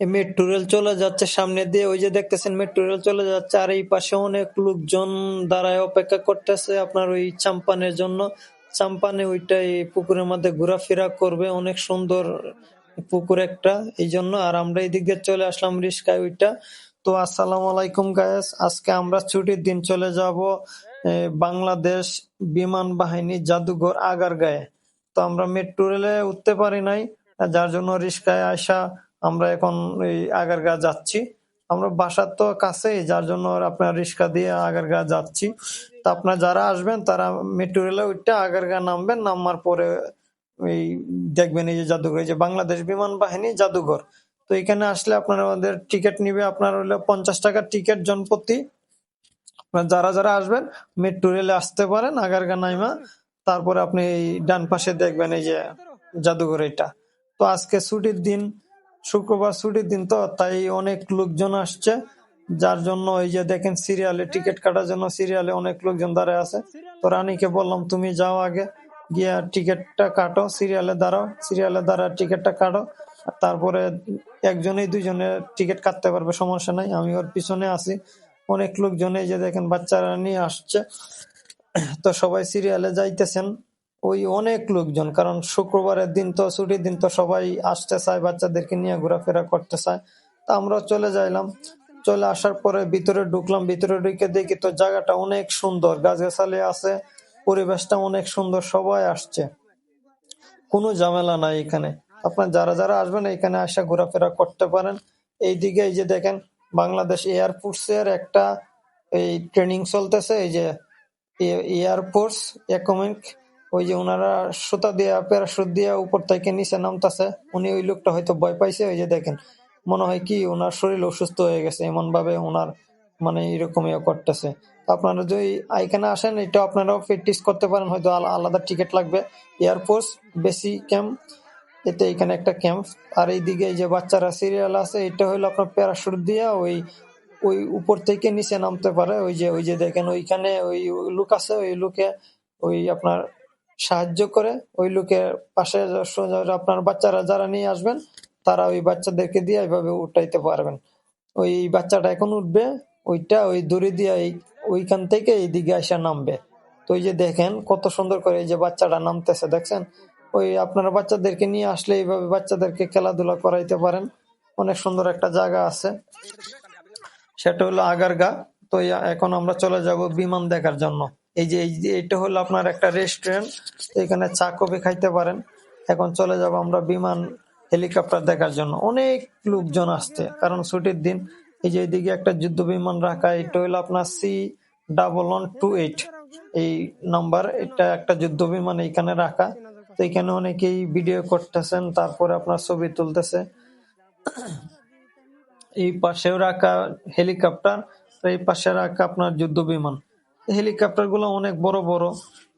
Metro rail চলে যাচ্ছে সামনে দিয়ে। ওই যে দেখতেছেন মেট্রো রেল চলে যাচ্ছে। আর এই পাশে অনেক লোকজন দাঁড়ায় অপেক্ষা করতেছে আপনার ওই চাম্পানের জন্য। চাম্পানে ওইটা এই পুকুরের মধ্যে ঘোরাফেরা করবে। অনেক সুন্দর পুকুর একটা, এই জন্য। আর আমরা এই দিক চলে আসলাম রিস্কায় ওইটা। তো আসসালামু আলাইকুম গায়েস আজকে আমরা ছুটির দিন চলে যাব বাংলাদেশ বিমান বাহিনী জাদুঘর আগার আগারগাঁয়ে। তো আমরা মেট্রো রেলে উঠতে পারি নাই, যার জন্য রিস্কায় আসা আমরা এখন এই আগারগা যাচ্ছি। আমরা বাসার তো কাছেই, যার জন্য আপনার রিক্সা দিয়ে আগারগা যাচ্ছি। তা আপনার যারা আসবেন, তারা মেট্রো রেলে উঠতে আগারগা নামবেন, নামার পরে এই দেখবেন এই যে জাদুঘর, এই যে বাংলাদেশ বিমান বাহিনী জাদুঘর। তো এখানে আসলে আপনার আমাদের টিকিট নিবে আপনার হলো পঞ্চাশ টাকার টিকিট জনপ্রতি। যারা যারা আসবেন, মেট্রো রেলে আসতে পারেন, আগারগা নাইমা। তারপরে আপনি এই ডান পাশে দেখবেন এই যে জাদুঘর এটা তো আজকে ছুটির দিন শুক্রবার ছুটির দিন তো, তাই অনেক লোকজন আসছে। যার জন্য এই যে দেখেন সিরিয়ালে টিকিট কাটার জন্য সিরিয়ালে অনেক লোকজন দাঁড়ায় আছে। তো রানীকে বললাম, তুমি যাও আগে, গিয়া টিকিটটা কাটো, সিরিয়ালে দাঁড়াও, সিরিয়ালে দাঁড়া টিকিটটা কাটো। তারপরে একজনেই দুইজনে টিকিট কাটতে পারবে, সমস্যা নাই, আমি ওর পিছনে আছি। অনেক লোকজন এই যে দেখেন বাচ্চারা নিয়ে আসছে। তো সবাই সিরিয়ালে যাইতেছেন। ওই অনেক লোকজন, কারণ শুক্রবারের দিন তো, ছুটির দিন তো সবাই আসতে চায় বাচ্চাদেরকে নিয়ে ঘোরাফেরা করতে চায় তা আমরা চলে যাইলাম। চলে আসার পরে ভিতরে ঢুকলাম, ভিতরে ঢুকে দেখি তো জায়গাটা অনেক সুন্দর, গাছগাছালি আছে, পরিবেশটা অনেক সুন্দর, সবাই আসছে। কোনো ঝামেলা নাই এখানে। আপনার যারা যারা আসবেন এখানে আসা ঘোরাফেরা করতে পারেন। এইদিকে এই যে দেখেন, বাংলাদেশ এয়ারফোর্স এর একটা এই ট্রেনিং চলতেছে, এই যে এয়ারফোর্স একমিক ওই যে ওনারা সুতা দিয়া প্যারাশুট দিয়া উপর থেকে নিচে নামতাছে, উনি ওই লোকটা হয়তো ভয় পাইছে, ওই যে দেখেন, মনে হয় কি ওনার শরীর অসুস্থ হয়ে গেছে এমন ভাবে ওনার মানে এরকম ইয়ে করতেছে। আপনারা যদি এখানে আসেন, এটা আপনারাও প্র্যাকটিস করতে পারেন, হয়তো আলাদা টিকিট লাগবে। এয়ারফোর্স বেসি ক্যাম্প এতে এখানে একটা ক্যাম্প আর এইদিকে এই যে বাচ্চারা সিরিয়াল আছে, এটা হলো আপনার প্যারাশুট দিয়া ওই ওই উপর থেকে নিচে নামতে পারে। ওই যে ওই যে দেখেন, ওইখানে ওই লুক আছে, ওই লুকে ওই আপনার সাহায্য করে। ওই লোকের পাশে আপনার বাচ্চারা যারা নিয়ে আসবেন, তারা ওই বাচ্চাদেরকে দিয়ে এইভাবে উঠাইতে পারবেন। ওই বাচ্চাটা এখন উঠবে, ওইটা ওই দড়ি দিয়ে ওইখান থেকে এইদিকে আসা নামবে। তো ওই যে দেখেন কত সুন্দর করে এই যে বাচ্চাটা নামতেছে, দেখছেন? ওই আপনারা বাচ্চাদেরকে নিয়ে আসলে এইভাবে বাচ্চাদেরকে খেলাধুলা করাইতে পারেন। অনেক সুন্দর একটা জায়গা আছে। সেটা হলো আগারগা। তো এখন আমরা চলে যাব বিমান দেখার জন্য। এই যে এটা হলো আপনার একটা রেস্টুরেন্ট এখানে চা, কফি খাইতে পারেন। এখন চলে যাব আমরা বিমান হেলিকপ্টার দেখার জন্য। অনেক লোকজন আসছে, কারণ ছুটির দিন। এই যে এইদিকে একটা যুদ্ধ বিমান রাখা, এটা হলো আপনার C double one two eight এই নাম্বার এটা একটা যুদ্ধ বিমান এইখানে রাখা। তো এখানে অনেকেই ভিডিও করতেছেন, তারপরে আপনার ছবি তুলতেছে। এই পাশেও রাখা হেলিকপ্টার, এই পাশে রাখা আপনার যুদ্ধ বিমান। হেলিকপ্টারগুলো অনেক বড় বড়।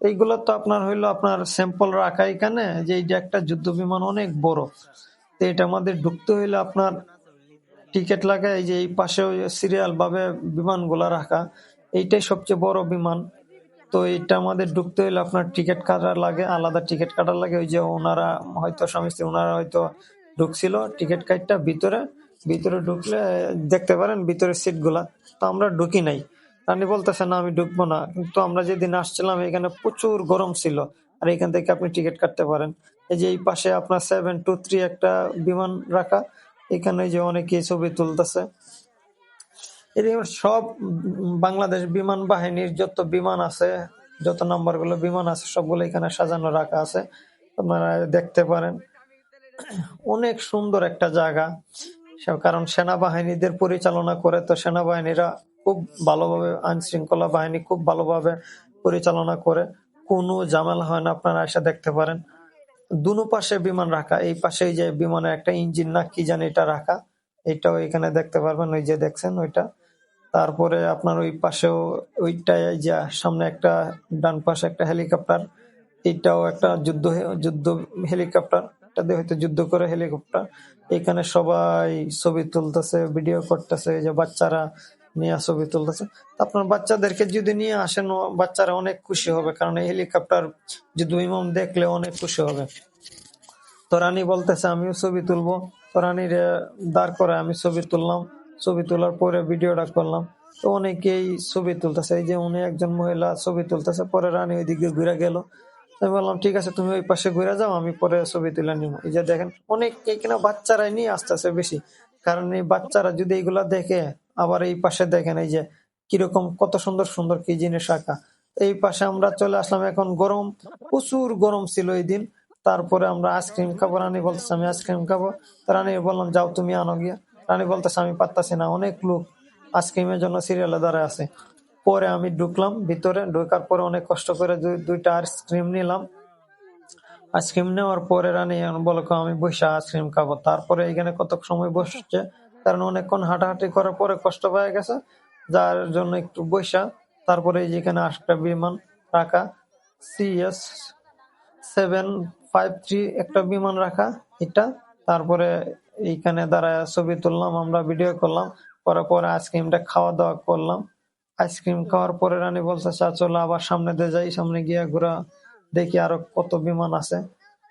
এইগুলো তো আপনার হইল আপনার স্যাম্পল রাখা এখানে, যে এইটা একটা যুদ্ধ বিমান অনেক বড়। তো এটা আমাদের ঢুকতে হইলে আপনার টিকিট লাগা এই যে এই পাশে সিরিয়াল ভাবে বিমানগুলা রাখা। এইটাই সবচেয়ে বড় বিমান। তো এটা আমাদের ঢুকতে হইলে আপনার টিকিট কাটার লাগে, আলাদা টিকিট কাটার লাগে। ওই যে ওনারা, হয়তো স্বামী স্ত্রী ওনারা হয়তো ঢুকছিল টিকিট কাটটা ভিতরে। ভিতরে ঢুকলে দেখতে পারেন ভিতরে সিটগুলা তো আমরা ঢুকি নাই। রানী বলতেছে না, আমি ঢুকবো না। কিন্তু আমরা যেদিন আসছিলাম, এখানে প্রচুর গরম ছিল। আর এখান থেকে আপনি টিকিট কাটতে পারেন। এই যে এই পাশে আপনার সেভেন টু থ্রি একটা বিমান রাখা, এখানে যে অনেকে ছবি তুলতেছে। সব বাংলাদেশ বিমান বাহিনীর যত বিমান আছে, যত নাম্বারগুলো বিমান আছে, সবগুলো এখানে সাজানো রাখা আছে। আপনারা দেখতে পারেন। অনেক সুন্দর একটা জায়গা। কারণ সেনাবাহিনীদের পরিচালনা করে তো সেনাবাহিনীরা খুব ভালোভাবে আইন শৃঙ্খলা বাহিনী খুব ভালোভাবে পরিচালনা করে, কোনো ঝামেলা হয় না, আপনারা এসে দেখতে পারেন। দুনো পাশে বিমান রাখা, এই পাশে যে বিমানের একটা ইঞ্জিন না, কি জানি এটা রাখা, এটাও এখানে দেখতে পারবেন, ওই যে দেখছেন ওইটা। তারপরে আপনার ওই পাশেও ওইটাই যে সামনে একটা, ডান পাশে একটা হেলিকপ্টার, এটাও একটা যুদ্ধ যুদ্ধ হেলিকপ্টার, এটা দিয়ে হয়তো যুদ্ধ করে হেলিকপ্টার। এখানে সবাই ছবি তুলতেছে, ভিডিও করতেছে যে বাচ্চারা নিয়ে ছবি তুলতেছে। আপনার বাচ্চাদেরকে যদি নিয়ে আসেন বাচ্চারা অনেক খুশি হবে, কারণ এই হেলিকপ্টার যদি ইমাম দেখলে অনেক খুশি হবে। তো রানী বলতেছে, আমিও ছবি তুলবো। তো রানীর দাঁড় করে আমি ছবি তুললাম। ছবি তোলার পরে ভিডিওটা করলাম। তো অনেকেই ছবি তুলতেছে। এই যে উনি একজন মহিলা ছবি তুলতেছে, পরে রানী ওই দিকে ঘুরে গেল। আমি বললাম, ঠিক আছে, তুমি ওই পাশে ঘুরে যাও, আমি পরে ছবি তুলে নিব। এই যে দেখেন অনেক কিনা বাচ্চারাই নিয়ে আসতেছে বেশি। কারণ এই বাচ্চারা যদি এইগুলা দেখে আবার এই পাশে দেখেন এই যে কীরকম কত সুন্দর সুন্দর কি জিনিস আঁকা এই পাশে আমরা চলে আসলাম এখন গরম, প্রচুর গরম ছিল এই দিন। তারপরে আমরা আইসক্রিম খাব, রানী বলতেছে, আমি আইসক্রিম খাব। রানী বললাম, যাও তুমি আনো গিয়া। রানী বলতেছে, আমি পারতাছি না। অনেক লোক আইসক্রিমের জন্য সিরিয়ালে দাঁড়ায় আছে। পরে আমি ঢুকলাম ভিতরে, ঢোকার পরে অনেক কষ্ট করে দুইটা আইসক্রিম নিলাম। আইসক্রিম নেওয়ার পরে রানী বলো আমি বসে আইসক্রিম খাব। তারপরে এখানে কত সময় বসছে কারণ অনেকক্ষণ হাঁটাহাঁটি করার পরে কষ্ট পেয়ে গেছে। যার জন্য একটু বৈশা তারপরে যেখানে আটটা বিমান রাখা সিএস সেভেন ফাইভ থ্রি একটা বিমান রাখা এটা। তারপরে এইখানে দাঁড়ায় ছবি তুললাম, আমরা ভিডিও করলাম। পরে পরে আইসক্রিমটা খাওয়া দাওয়া করলাম। আইসক্রিম খাওয়ার পরে রানী বলছে চা চলো আবার সামনে দিয়ে যাই, সামনে গিয়ে ঘোরা, দেখি আরও কত বিমান আছে।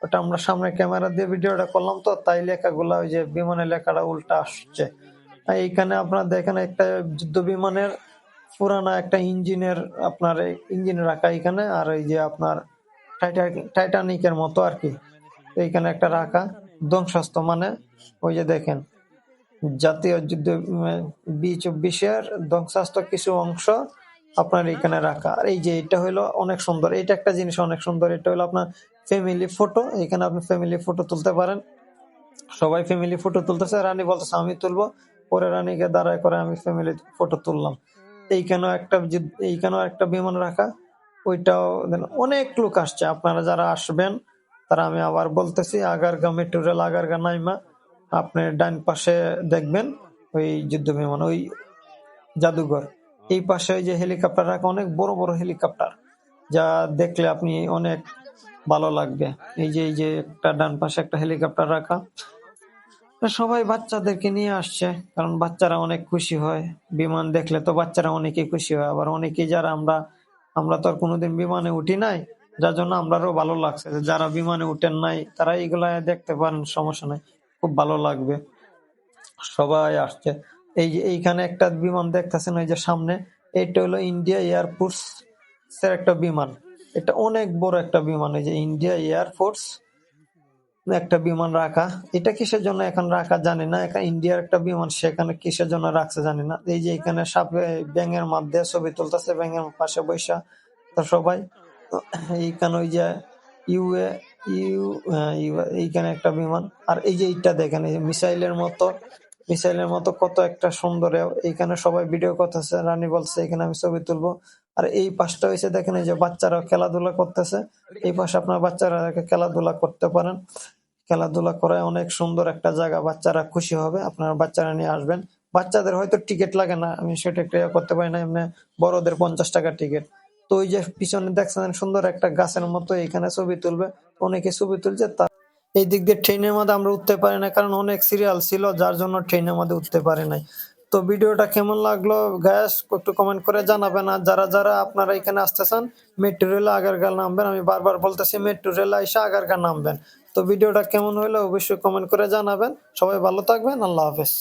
ওটা আমরা সামনে ক্যামেরা দিয়ে ভিডিওটা করলাম তো, তাই লেখাগুলা ওই যে বিমানের লেখাটা উল্টা আসছে। এইখানে আপনার দেখেন একটা যুদ্ধ বিমানের পুরানা একটা ইঞ্জিনের আপনার ইঞ্জিন রাখা এখানে আর এই যে আপনার টাইটা- টাইটানিকের মতো আর কি। এইখানে একটা রাখা ধ্বংসস্ত মানে ওই যে দেখেন, জাতীয় যুদ্ধ বি চব্বিশের ধ্বংসাস্ত কিছু অংশ আপনার এখানে রাখা। আর এই যে এটা হলো অনেক সুন্দর এটা একটা জিনিস অনেক সুন্দর, এটা হলো আপনার ফ্যামিলি ফটো এখানে আপনি ফ্যামিলি ফটো তুলতে পারেন। সবাই ফ্যামিলি ফটো তুলতেছে। রানী বলতেছে, আমি তুলবো। পরে রানীকে দাঁড়ায় করে আমি ফ্যামিলি ফটো তুললাম। এইখানেও একটা এইখানেও একটা বিমান রাখা। ওইটাও অনেক লোক আসছে। আপনারা যারা আসবেন, তারা আমি আবার বলতেছি, আগারগা মেট্রো রেল আগারগা নাইমা, আপনি ডান পাশে দেখবেন ওই যুদ্ধ বিমান, ওই জাদুঘর। এই পাশে ওই যে হেলিকপ্টার রাখা, অনেক বড় বড় হেলিকপ্টার যা দেখলে আপনি অনেক ভালো লাগবে। এই যে এই যে একটা ডান পাশে একটা হেলিকপ্টার রাখা। সবাই বাচ্চাদেরকে নিয়ে আসছে, কারণ বাচ্চারা অনেক খুশি হয়। বিমান দেখলে তো বাচ্চারা অনেকেই খুশি হয়, আবার অনেকেই যারা আমরা আমরা তো আর কোনোদিন বিমানে উঠি নাই, যার জন্য আমরাও ভালো লাগছে। যারা বিমানে উঠেন নাই, তারা এইগুলা দেখতে পারেন, সমস্যা নাই, খুব ভালো লাগবে। সবাই আসছে। এই যে, এইখানে একটা বিমান দেখতেছেন, ওই যে সামনে এটা হলো ইন্ডিয়া এয়ারফোর্স একটা বিমান। এটা অনেক বড় একটা বিমান, এই যে ইন্ডিয়া এয়ারফোর্স একটা বিমান রাখা। এটা কিসের জন্য এখন রাখা জানি না। এখন ইন্ডিয়ার একটা বিমান সেখানে কিসের জন্য রাখছে জানি না। এই যে এখানে সাপে ব্যাঙের মধ্যে ছবি তুলতেছে, ব্যাঙের পাশে বৈশা তো সবাই। এইখানে ওই যে ইউএ ইউ এইখানে একটা বিমান। আর এই যে এইটা দেখেন, এই মিসাইলের মতো মিসাইলের মতো কত একটা সুন্দর, এ- এইখানে সবাই ভিডিও করতেছে। রানী বলছে এখানে আমি ছবি তুলবো। আর এই পাশটা হয়েছে দেখেন এই যে বাচ্চারা খেলাধুলা করতেছে। এই পাশে আপনার বাচ্চারা খেলাধুলা করতে পারেন। খেলাধুলা করায় অনেক সুন্দর একটা জায়গা, বাচ্চারা খুশি হবে, আপনার বাচ্চারা নিয়ে আসবেন। বাচ্চাদের হয়তো টিকিট লাগে না, আমি সেটা ইয়ে করতে পারি না, এমনি বড়দের পঞ্চাশ টাকা টিকিট। তো ওই যে পিছনে দেখছেন সুন্দর একটা গাছের মতো এখানে ছবি তুলবে, অনেকে ছবি তুলছে, তা এই দিক দিয়ে ট্রেনের মধ্যে আমরা উঠতে পারি না, কারণ অনেক সিরিয়াল ছিল, যার জন্য ট্রেনের মধ্যে উঠতে পারি নাই। তো ভিডিওটা কেমন লাগল গ্যাস একটু কমেন্ট করে জানাবেন। আর যারা যারা আপনারা এখানে আসতেছেন মেট্রো রেলে আগারগাঁ নামবেন, আমি বারবার বলতেছি মেট্রো রেলে এসে আগারগাঁ নামবেন। তো ভিডিওটা কেমন হলো অবশ্যই কমেন্ট করে জানাবেন। সবাই ভালো থাকবেন, আল্লাহ হাফেজ।